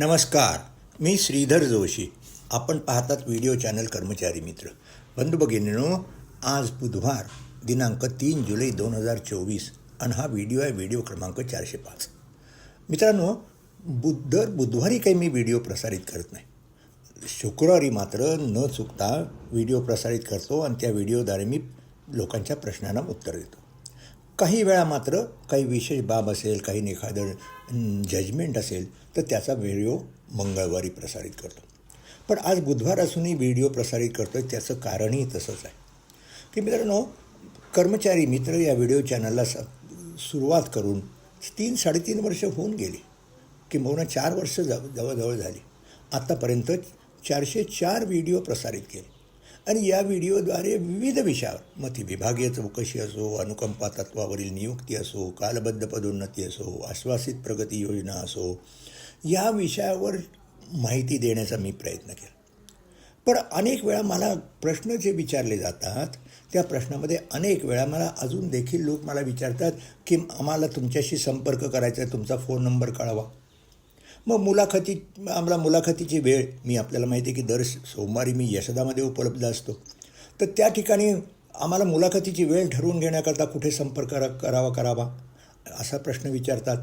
नमस्कार मी श्रीधर जोशी. आपण पाहतात व्हिडिओ चॅनल कर्मचारी मित्र. बंधू भगिनीनो आज बुधवार दिनांक तीन जुलै दोन हजार चोवीस आणि हा व्हिडिओ आहे व्हिडिओ क्रमांक चारशे पाच. मित्रांनो बुध दर बुधवारी काही मी व्हिडिओ प्रसारित करत नाही. शुक्रवारी मात्र न चुकता व्हिडिओ प्रसारित करतो आणि त्या व्हिडिओद्वारे मी लोकांच्या प्रश्नांना उत्तर देतो. काही वेळा मात्र काही विशेष बाब असेल काही एखादं जजमेंट असेल तर त्याचा व्हिडिओ मंगळवारी प्रसारित करतो. पण आज बुधवार असूनही व्हिडिओ प्रसारित करतो आहे त्याचं कारणही तसंच आहे. की मित्रांनो कर्मचारी मित्र या व्हिडिओ चॅनलला स सुरुवात करून तीन साडेतीन वर्ष होऊन गेली. किंबहुना चार वर्ष जव जवळजवळ झाली. आत्तापर्यंत चारशे चार व्हिडिओ प्रसारित केले. आणि या व्हिडिओद्वारे विविध विषयावर मग ती विभागीय चौकशी असो अनुकंपा तत्वावरील नियुक्ती असो कालबद्ध पदोन्नती असो आश्वासित प्रगती योजना असो या विषयावर माहिती देण्याचा मी प्रयत्न केला. पण अनेक वेळा मला प्रश्न जे विचारले जातात त्या प्रश्नामध्ये अनेक वेळा मला अजून देखील लोक मला विचारतात की आम्हाला तुमच्याशी संपर्क करायचा आहे तुमचा फोन नंबर कळवा. मग मुलाखती आम्हाला मुलाखतीची वेळ मी आपल्याला माहिती आहे की दर सोमवारी मी यशदामध्ये उपलब्ध असतो. तर त्या ठिकाणी आम्हाला मुलाखतीची वेळ ठरवून घेण्याकरता कुठे संपर्क करावा करावा असा प्रश्न विचारतात.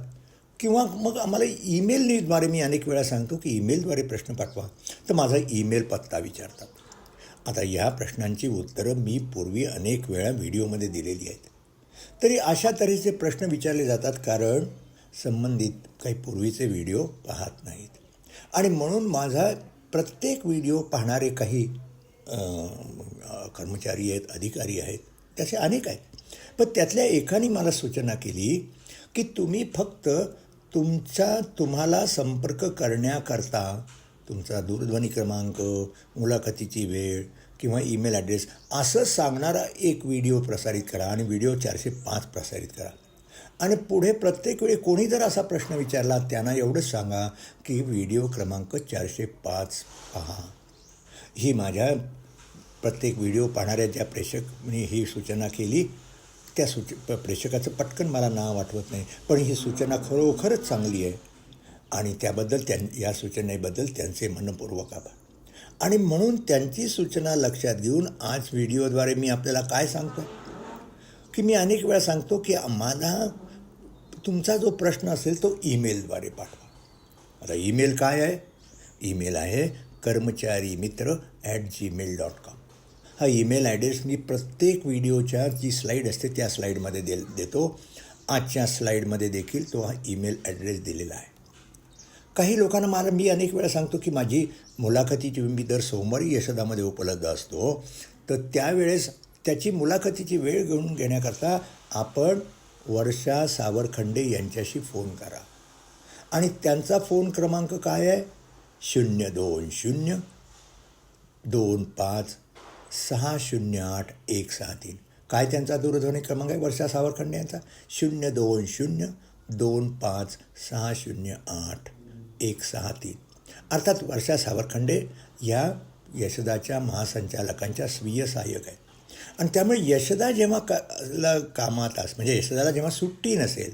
किंवा मग आम्हाला ईमेलद्वारे मी अनेक वेळा सांगतो की ईमेलद्वारे प्रश्न पाठवा. तर माझा ईमेल पत्ता विचारतात. आता या प्रश्नांची उत्तरं मी पूर्वी अनेक वेळा व्हिडिओमध्ये दिलेली आहेत. तरी अशा तऱ्हेचे प्रश्न विचारले जातात कारण संबंधित काही पूर्वीचे व्हिडिओ पाहत नाहीत. आणि म्हणून माझा प्रत्येक व्हिडिओ पाहणारे काही कर्मचारी आहेत अधिकारी आहेत त्याचे अनेक आहेत. पण त्यातल्या एकाने मला सूचना केली की तुम्ही फक्त तुमचा तुम्हाला संपर्क करण्याकरता तुमचा दूरध्वनी क्रमांक मुलाखतीची वेळ किंवा ईमेल ॲड्रेस असं सांगणारा एक व्हिडिओ प्रसारित करा आणि व्हिडिओ चारशे पाच प्रसारित करा. आणि पुढे प्रत्येक वेळी कोणी जर असा प्रश्न विचारला त्यांना एवढंच सांगा की व्हिडिओ क्रमांक चारशे पाच पहा. ही माझ्या प्रत्येक व्हिडिओ पाहणाऱ्या ज्या प्रेक्षकने ही सूचना केली त्या सूच प्रेक्षकाचं पटकन मला नाव आठवत नाही पण ही सूचना खरोखरच चांगली आहे. आणि त्याबद्दल त्यां या सूचनेबद्दल त्यांचे मनपूर्वक आभार. आणि म्हणून त्यांची सूचना लक्षात घेऊन आज व्हिडिओद्वारे मी आपल्याला काय सांगतो की मी अनेक वेळा सांगतो की माझा तुमचा जो प्रश्न असेल तो ईमेलद्वारे पाठवा. आता ईमेल काय आहे? ईमेल आहे कर्मचारी मित्र ॲट जीमेल डॉट कॉम हा ईमेल ॲड्रेस मी प्रत्येक व्हिडिओच्या जी स्लाईड असते त्या स्लाईडमध्ये दे देतो. आजच्या स्लाईडमध्ये देखील तो हा ईमेल ॲड्रेस दिलेला आहे. काही लोकांना मला मी अनेक वेळा सांगतो की माझी मुलाखतीची मी दर सोमवारी यशदामध्ये उपलब्ध असतो. तर त्यावेळेस त्याची मुलाखतीची वेळ घेऊन घेण्याकरता आपण वर्षा सावरखंडे यांच्याशी फोन करा. आणि त्यांचा फोन क्रमांक काय आहे? शून्य दोन शून्य दोन पाच सहा शून्य आठ एक सहा तीन. काय त्यांचा दूरध्वनी क्रमांक आहे? वर्षा सावरखंडे यांचा? शून्य दोन शून्य दोन पाच सहा शून्य आठ एक सहा तीन. अर्थात वर्षा सावरखंडे या यशदाच्या महासंचालकांच्या स्वीय सहाय्यक आहेत. आणि त्यामुळे यशदा जेव्हा का ला कामात अस म्हणजे यशदाला जेव्हा सुट्टी नसेल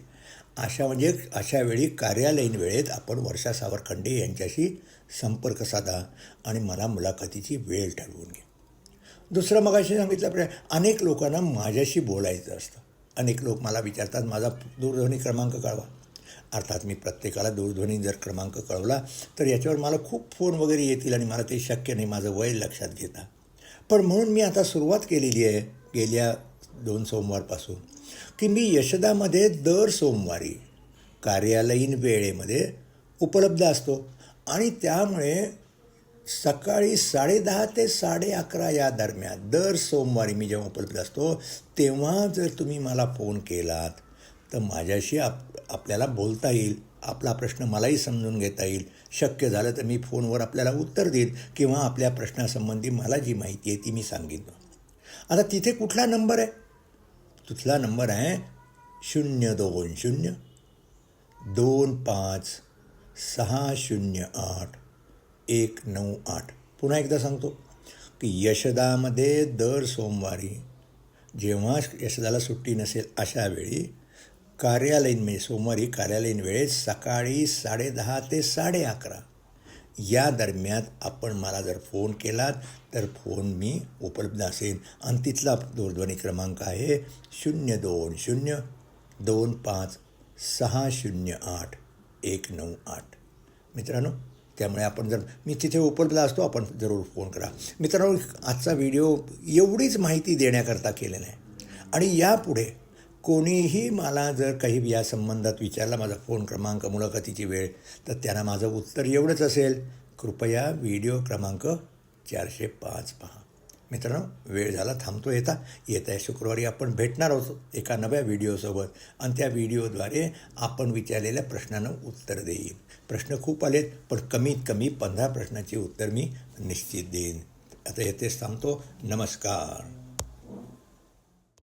अशा म्हणजे अशा वेळी कार्यालयीन वेळेत आपण वर्षा सावरखंडे यांच्याशी संपर्क साधा आणि मला मुलाखतीची वेळ ठरवून घे. दुसरं मगाशी सांगितल्याप्रमाणे अनेक लोकांना माझ्याशी बोलायचं असतं. अनेक लोक मला विचारतात माझा दूरध्वनी क्रमांक कळवा. अर्थात मी प्रत्येकाला दूरध्वनी जर क्रमांक कळवला तर याच्यावर मला खूप फोन वगैरे येतील आणि मला ते शक्य नाही माझं वय लक्षात घेता. पण म्हणून मी आता सुरुवात केलेली आहे गेल्या दोन सोमवारपासून की मी यशदामध्ये दर सोमवारी कार्यालयीन वेळेमध्ये उपलब्ध असतो. आणि त्यामुळे सकाळी साडेदहा ते साडे अकरा या दरम्यान दर सोमवारी मी जेव्हा उपलब्ध असतो तेव्हा जर तुम्ही मला फोन केलात तर माझ्याशी आप आपल्याला बोलता येईल. आपला प्रश्न मलाही समजून घेता येईल. शक्य झालं तर मी फोनवर आपल्याला उत्तर देईन किंवा आपल्या प्रश्नासंबंधी मला जी माहिती आहे ती मी सांगेन आता तिथे कुठला नंबर आहे? तिथला नंबर आहे शून्य दोन शून्य दोन पाच सहा शून्य आठ एक नऊ आठ. पुन्हा एकदा सांगतो की यशदामध्ये दर सोमवारी जेव्हा यशदाला सुट्टी नसेल अशा वेळी कार्यालयीन म्हणजे सोमवारी कार्यालयीन वेळेत सकाळी साडेदहा ते साडे अकरा या दरम्यान आपण मला जर फोन केलात तर फोन मी उपलब्ध असेन. आणि तिथला दूरध्वनी क्रमांक आहे शून्य दोन शून्य दोन पाच सहा शून्य आठ एक नऊ आठ. मित्रांनो त्यामुळे आपण जर मी तिथे उपलब्ध असतो आपण जरूर फोन करा. मित्रांनो आजचा व्हिडिओ एवढीच माहिती देण्याकरता केलेला आहे. आणि यापुढे कोणीही मला जर काही या संबंधात विचारला माझा फोन क्रमांक मुलाखतीची वेळ तर त्यांना माझं उत्तर एवढंच असेल. कृपया व्हिडिओ क्रमांक चारशे पाच पहा. मित्रांनो वेळ झाला थांबतो येता येत्या शुक्रवारी आपण भेटणार आहोत एका नव्या व्हिडिओसोबत. आणि त्या व्हिडिओद्वारे आपण विचारलेल्या प्रश्नांना उत्तर देईन. प्रश्न खूप आलेत पण कमीत कमी पंधरा प्रश्नाची उत्तर मी निश्चित देईन. आता येथेच थांबतो. नमस्कार.